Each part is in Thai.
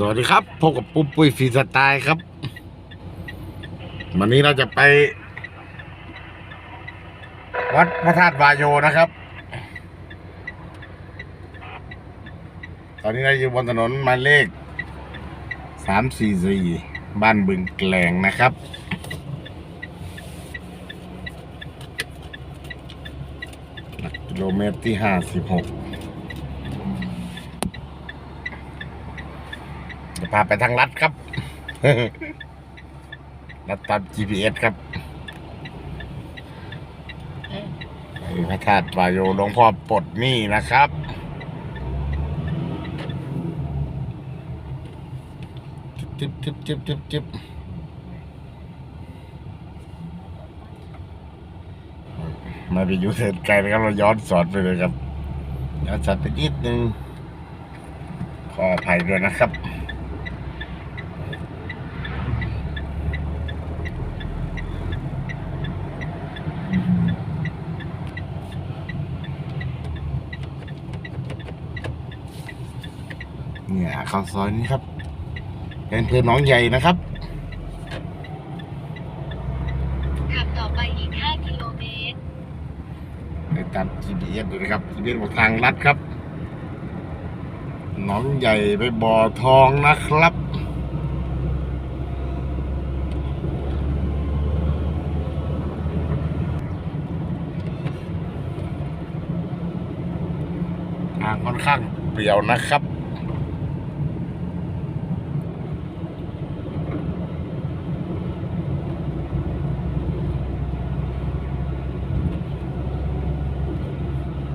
สวัสดีครับพบกับปุ๊บปุ้ยฟรีสไตล์ครับ วันนี้เราจะไป วัดพระธาตุวายโยนะครับ ตอนนี้เราอยู่บนถนนหมายเลขสามสี่สี่บ้านบึงแกลงนะครับ กิโลเมตรที่ห้าสิบหก จะพาไปทางลัดครับลัดตาม GPS ครับพระธาตุวายโยหลวงพ่อปลดหนี้นะครับ จิบจิบจิบจิบจิบมาไปอยู่เทินไกลนะครับเราย้อนสอนไปเลยครับย้อนสอนไปนิดนึงขออภัยด้วยนะครับ เนี่ยเข้าซอยนี้ครับเป็นเพื่อนน้องใหญ่นะครับขับต่อไปอีก 5 กิโลเมตรไปตาม GPS ดูนะครับ GPS บอกทางลัดครับ น้องใหญ่ไปบ่อทองนะครับทางค่อนข้างเปลี่ยวนะครับ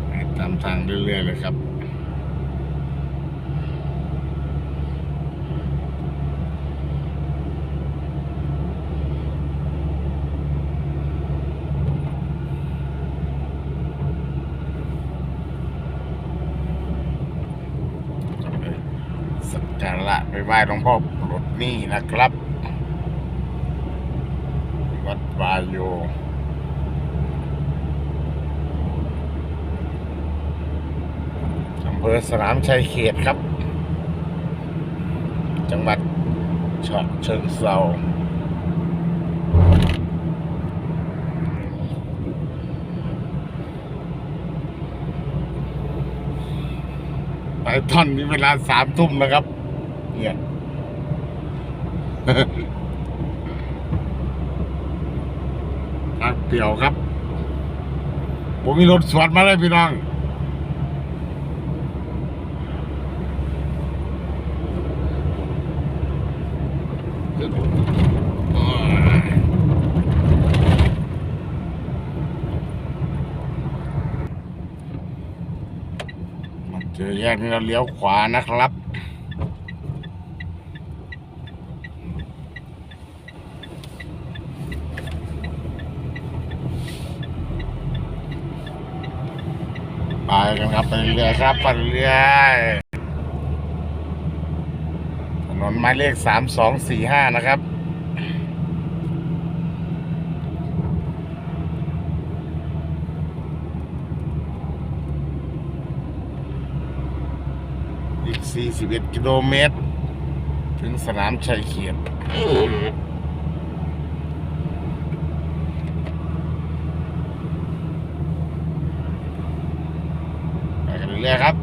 ไปตาม ทางเรื่อยๆเลยครับสัการะไปไหว้หลวงพ่อปลดหนี้นะครับ วัดวายโย อำ เภอสนามชัยเขตครับ จังหวัดฉะเชิงเซาไปท่อนนี้เวลาสามทุ่มนะครับ เนี่ยทางเปี่ยวครับ ผมมีรถสวนมาเลยพี่น้อง เจอแยกนี้เราเลี้ยวขวานะครับ ไปกันครับไปเรื่อยครับไปเรื่อย นหมายเลขสามสองสี่ห้านะครับ อีก41กิโลเมตร ถึงสนามชัยเขียนไปกันเรื่อยครับ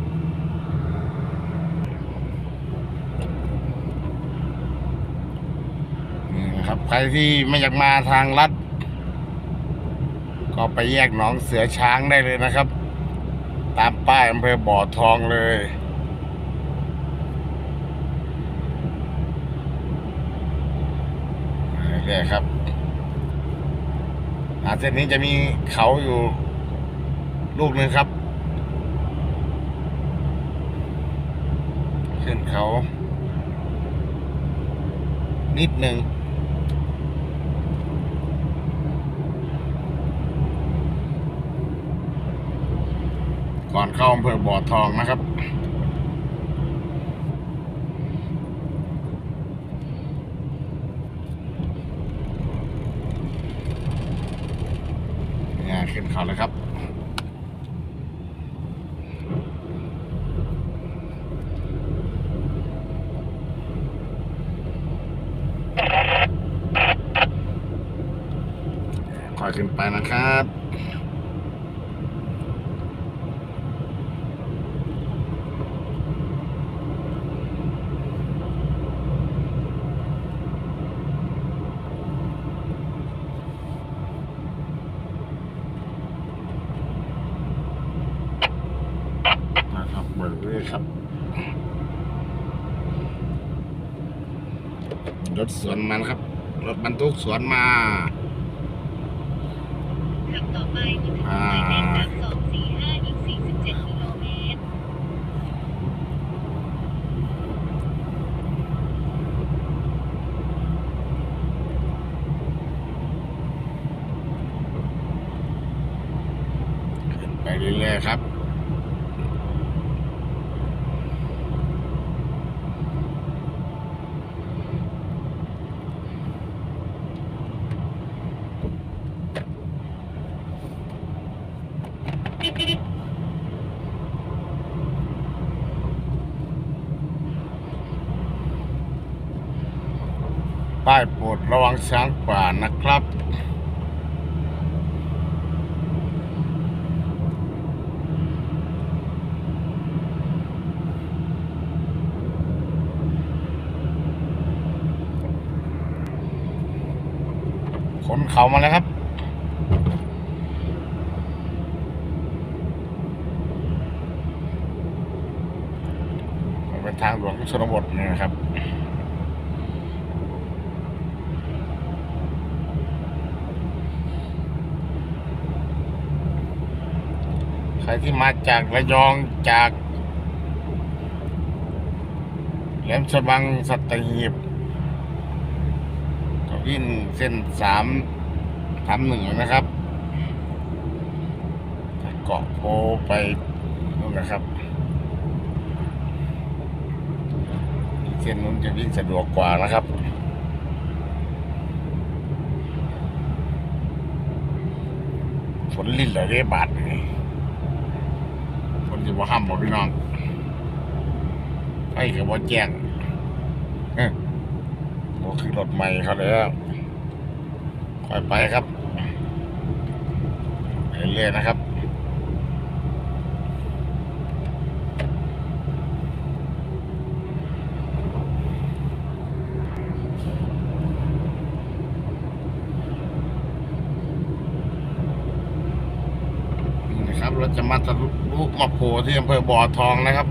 นี่นะครับ ใครที่ไม่อยากมาทางลัด ก็ไปแยกหนองเสือช้างได้เลยนะครับ ตามป้ายอำเภอบ่อทองเลยเรื่อยๆครับหาเส้นนี้จะมีเขาอยู่ลูกหนึ่งครับ ขึ้นเขา นิดหนึ่ง ก่อนเข้าอำเภอบ่อทองนะครับ เนี่ยขึ้นเขาแล้วครับคอยขึ้นไปนะครับ ทุกสวนมาขับต่อไปจนถึงหมายเลขสามสองสี่ห้าอีกสี่สิบเจ็ดกิโลเมตรขึ้นไปเรื่อยๆครับ ป้ายโปรดระวังช้างป่านะครับ ขนเขามาแล้วครับเป็นทางหลวงชนบทนี่นะครับ ใค รที่มาจากระยองจากแหลมฉบังสัตหีบก็วิ่งเส้นสามสามหนึ่งนะครับเกาะโพไปนู่นนะครับ เส้นนู้นจะวิ่งสะดวกกว่านะครับฝนลิ้นเหลือเรียบาทนี่ันจะว่าห้ามบ่พี่น้องไฟกับว่าแจ้งเอ้คือรถใหม่เขาแล้วค่อยไปครับเรื่อยๆนะครับ นี่นะครับเราจะมาทะลุมา โพที่อำเภอบ่อทองนะครับ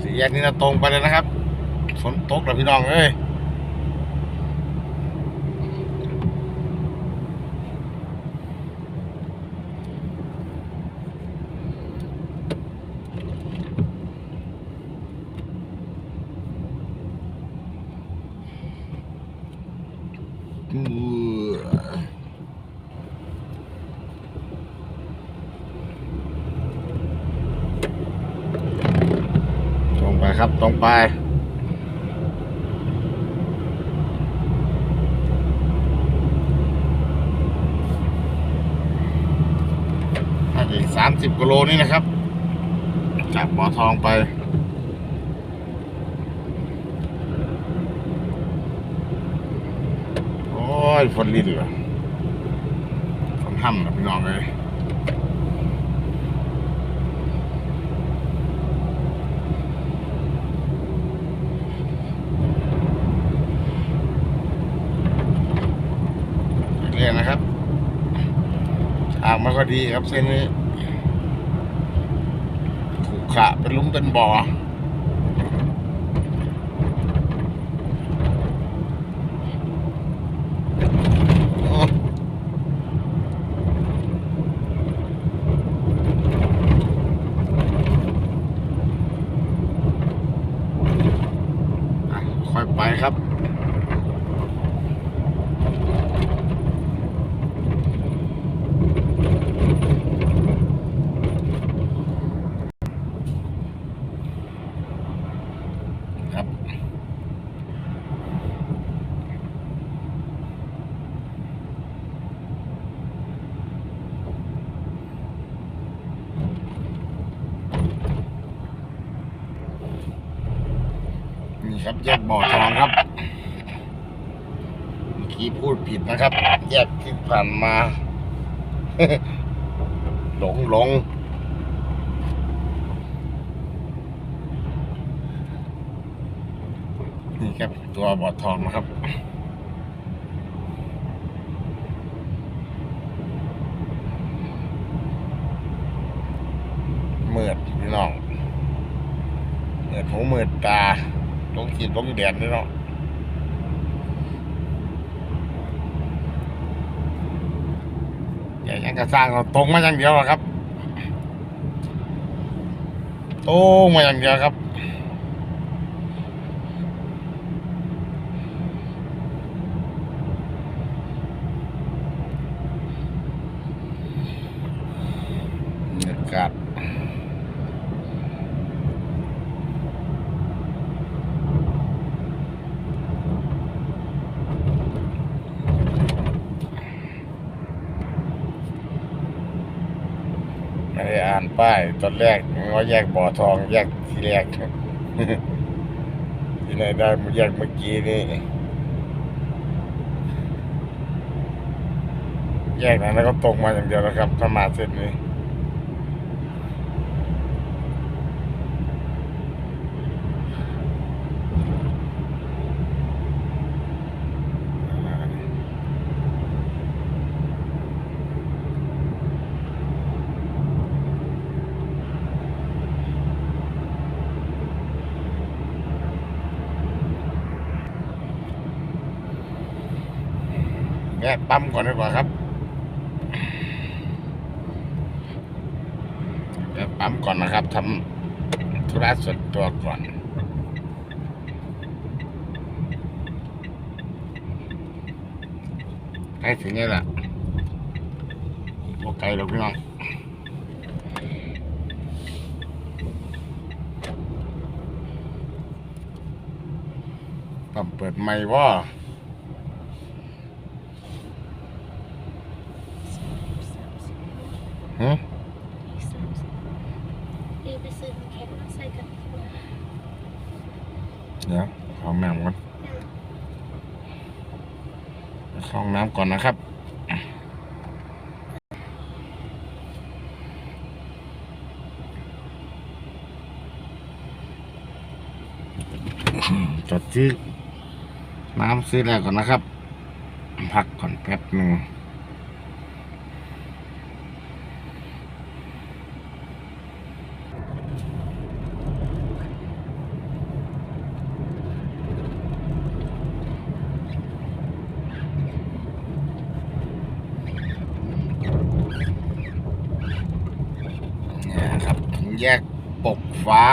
สี่แยกนี้นะตรงไปเลยนะครับ ฝนตกแล้วพี่น้องเอ้ย อือตรงไปครับ ตรงไป น่าจะอีกสามสิบกิโลนี่นะครับ จากบ่อทองไป โอ้ยฝนลินเหรอฝนห้ำนะพี่น้องเลยเรียนนะครับทางไม่ค่อยดีครับเส้นนี้ขรุขระ เป็นหลุมเป็นบ่อ โอ้อะค่อยไปครับ ครับ นี่ ครับแยกบ่อทองครับเมื่อกี้พูดผิดนะครับ แยกที่ผ่านมาหลงหลงนี่ครับตัวบ่อทองนะครับเมือดพี่น้องเมือดหูเมือดตา ลงขีดลงแดนพี่น้องอย่ายังกระสร้างเราตรงมาอย่างเดียวอครับ ตรงมาอย่างเดียวครับ บรรยากาศไม่ได้ อ่านป้ายตอนแรกว่าแยกบ่อทองแยกที่แรกที่ไหนได้มาแยกเมื่อกี้นี่แยกนั้นแล้วก็ตรงมาอย่างเดียวนะครับถ้ามาเส้นนี้ แวะปั๊มก่อนดีกว่าครับแวะปั๊มก่อนนะครับทำธุระส่วนตัวก่อนใกล้ถึงนี่แหละพวกไกลหรอกพี่น้องปั๊มเปิดไม่ว่า ฮะ รีบไปซื้อน้ำแข็งมาใส่กันเดี๋ยวเข้าห้องน้ำก่อนเข้าห้องน้ำก่อนนะครับจดซื้อน้ำซื้อแล้วก่อนนะครับ พักก่อนแป๊บหนึ่งเนี่ยครับถึง แยกปกฟ้า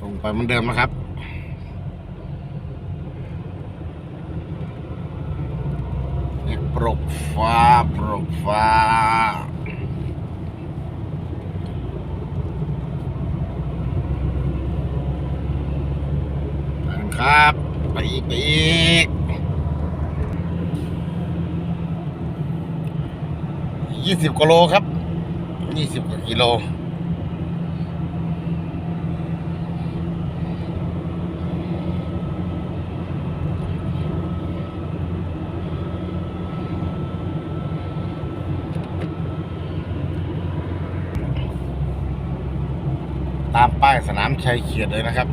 ตรงไปเหมือนเดิมนะครับเรียกปกฟ้าปกฟ้าครับ ไปอีกไปอีก ยี่สิบกิโลครับยี่สิบกว่ากิโลตามป้ายสนามชัยเขียดเลยนะครับ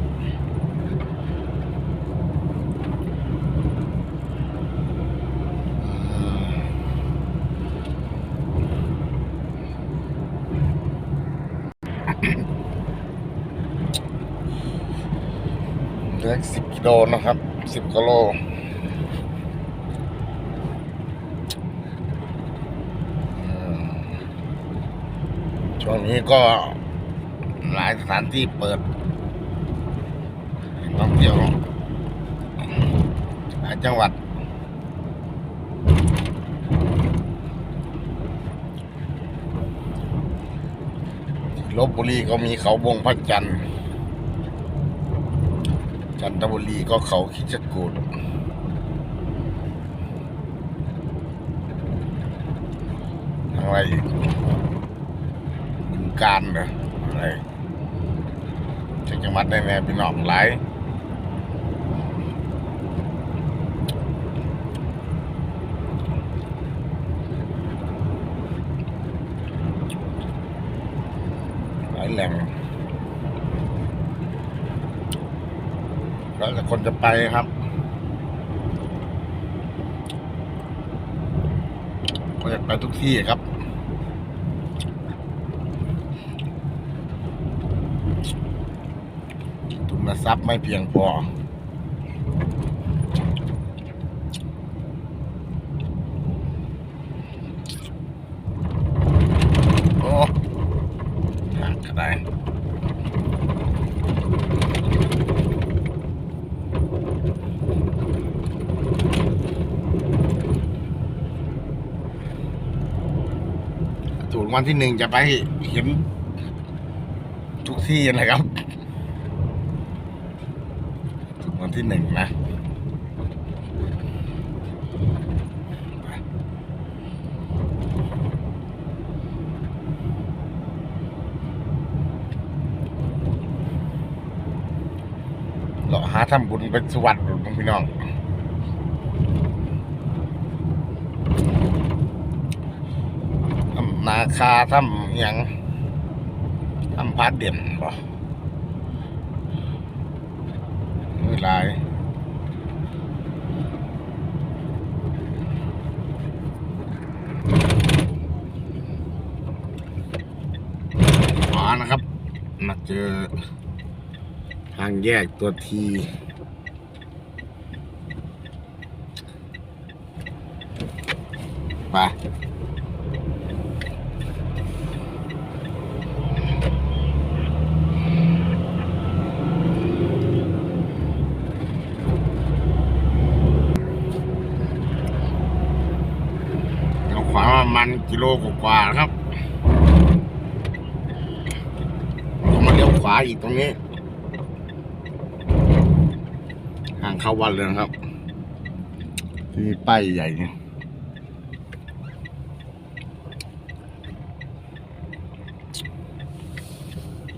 เหลือสิบกิโลนะครับสิบกิโลช่วงนี้ก็หลายสถานที่เปิดท่องเที่ยวหลายจังหวัด ลบบุรีก็มีเขาวงพระจันทร์ จันทบุรีก็เขาคิดจกูดเอาอะไรอีกบึงการเหรออะไรจากจังหวัดได้แน่พี่น้องหลายหลายแหล่ง คนจะไปครับก็อยากไปทุกที่ครับ ทุนทรัพย์ไม่เพียงพอ โอ้ห่างก็ได้ ถูกราง วันที่หนึ่งจะไปเห็นทุกที่นะครับ วันที่หนึ่งนะเราหาทำบุญเป็นสวัสดิ์พี่น้อง ทำนา คาทำอย่างทำพัดเด่นบ่มือหลายมานะครับ มาเจอ ทางแยกตัวทีไป เอาขวามามัน กิโลกว่าครับก็มาเลี้ยวขวาอีกตรงนี้ห่างเข้าวัดเลยนะครับ ที่มีป้ายใหญ่เนี่ย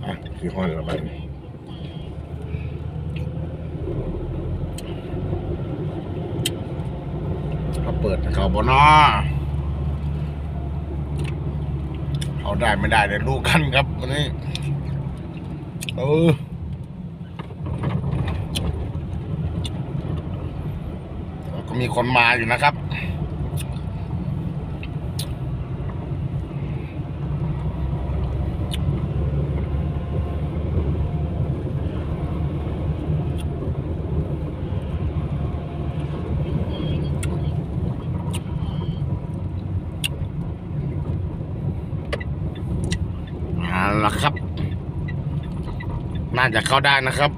อะที่ห้อยละไปเขาเปิดเขาบนอเขา ได้ไม่ได้เดี๋ยวรู้กันครับวันนี้เออก็มีคนมาอยู่นะครับ เอาละครับ น่าจะเข้าได้นะครับ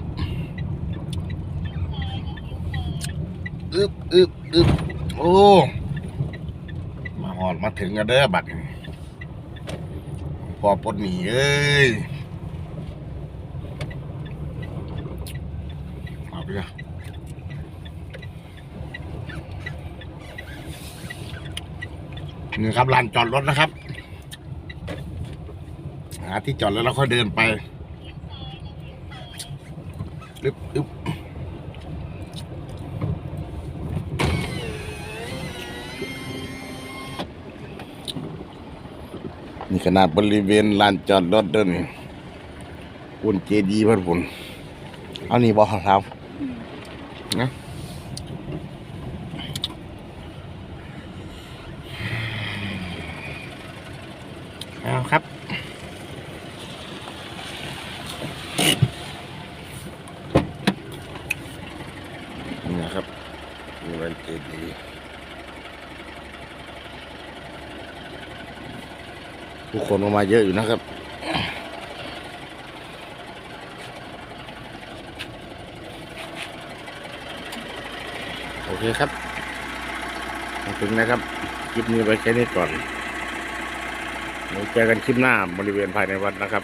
อึบอึบอึบโอ้มาหอดมาถึงกันเด้อบัดนี้พอปดหนีเอ้ยเอาไปเลยนี่ครับลานจอดรถนะครับ หาที่จอดแล้วเราค่อยเดินไป อึบอึบนี่ขนาดบริเวณลานจอดรถเดินนี่ปุ่นเจดีย์เพื่อนผุนเอานี่บอกครับนะเอาครับ นี่นะครับนี่เป็นเจดีย์ผู้ คนออกมาเยอะอยู่นะครับ โอเคครับถึงนะครับ คลิปนี้ไปแค่นี้ก่อนเราเจอกันคลิปหน้าบริเวณภายในวัดนะครับ